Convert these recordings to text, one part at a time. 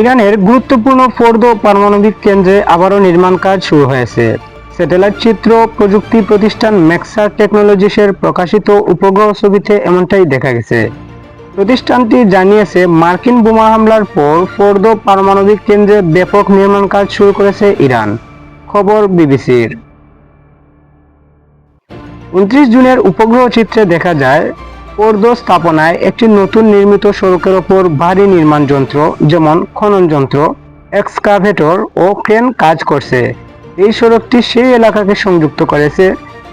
ইরানের গুরুত্বপূর্ণ ফোর্দো পারমাণবিক কেন্দ্রে আবারও নির্মাণ কাজ শুরু হয়েছে। স্যাটেলাইট চিত্র প্রযুক্তি প্রতিষ্ঠান ম্যাক্সার টেকনোলজিসের প্রকাশিত উপগ্রহ ছবিতে এমনটাই দেখা গেছে। প্রতিষ্ঠানটি জানিয়েছে, মার্কিন বোমা হামলার পর ফোর্দো পারমাণবিক কেন্দ্রে ব্যাপক নির্মাণ কাজ শুরু করেছে ইরান। খবর বিবিসির। উনত্রিশ জুনের উপগ্রহ চিত্রে দেখা যায় পর্দো স্থাপনায় একটি নতুন নির্মিত সড়কের ওপর ভারী নির্মাণ যন্ত্র, যেমন খনন যন্ত্র, এক্সকাভেটর ও ক্রেন কাজ করছে। এই সড়কটি সেই এলাকাকে সংযুক্ত করেছে,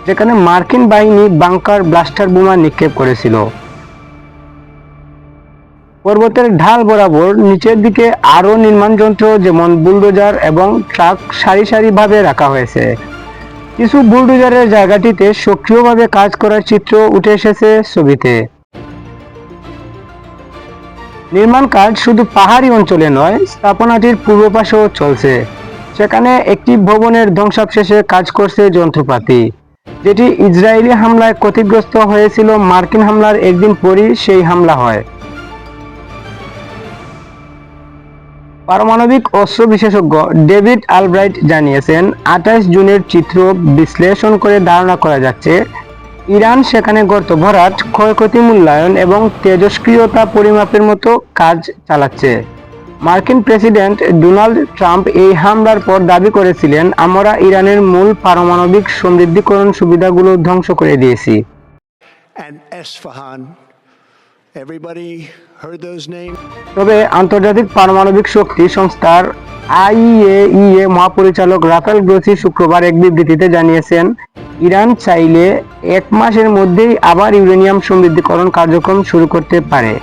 যেখানে মার্কিন বাহিনী বাংকার ব্লাস্টার বোমা নিক্ষেপ করেছিল। পর্বতের ঢাল বরাবর নিচের দিকে আরও নির্মাণ যন্ত্র, যেমন বুলডোজার এবং ট্রাক সারি সারিভাবে রাখা হয়েছে। কিছু বুলডোজারের জায়গাটিতে সক্রিয়ভাবে কাজ করার চিত্র উঠে এসেছে ছবিতে। নির্মাণ কাজ শুধু পাহাড়ি অঞ্চলে নয়, স্থাপনাটির পূর্ব পাশেও চলছে। সেখানে একটি ভবনের ধ্বংসাবশেষে কাজ করছে যন্ত্রপাতি। যেটি ইসরায়েলি হামলায় ক্ষতিগ্রস্ত হয়েছিল মার্কিন হামলার একদিন পরই সেই হামলা হয়। পারমাণবিক অস্ত্র বিশেষজ্ঞ ডেভিড আলব্রাইট জানিয়েছেন, আঠাশ জুনের চিত্র বিশ্লেষণ করে ধারণা করা যাচ্ছে, ইরান সেখানে গর্ত ভরাট, ক্ষয়ক্ষতি মূল্যায়ন এবং তেজস্ক্রিয়তা পরিমাপের মতো কাজ চালাচ্ছে মার্কিন প্রেসিডেন্ট ডোনাল্ড ট্রাম্প এই হামলার পর দাবি করেছিলেন, আমরা ইরানের মূল পারমাণবিক সমৃদ্ধিকরণ সুবিধাগুলো ধ্বংস করে দিয়েছি. Everybody heard those names? তবে আন্তর্জাতিক পারমাণবিক শক্তি সংস্থার আইএইএ মহাপরিচালক রাফেল গ্রোসি শুক্রবার এক বিবৃতিতে জানিয়েছেন, ইরান চাইলে এক মাসের মধ্যেই আবার ইউরেনিয়াম সমৃদ্ধিকরণ কার্যক্রম শুরু করতে পারে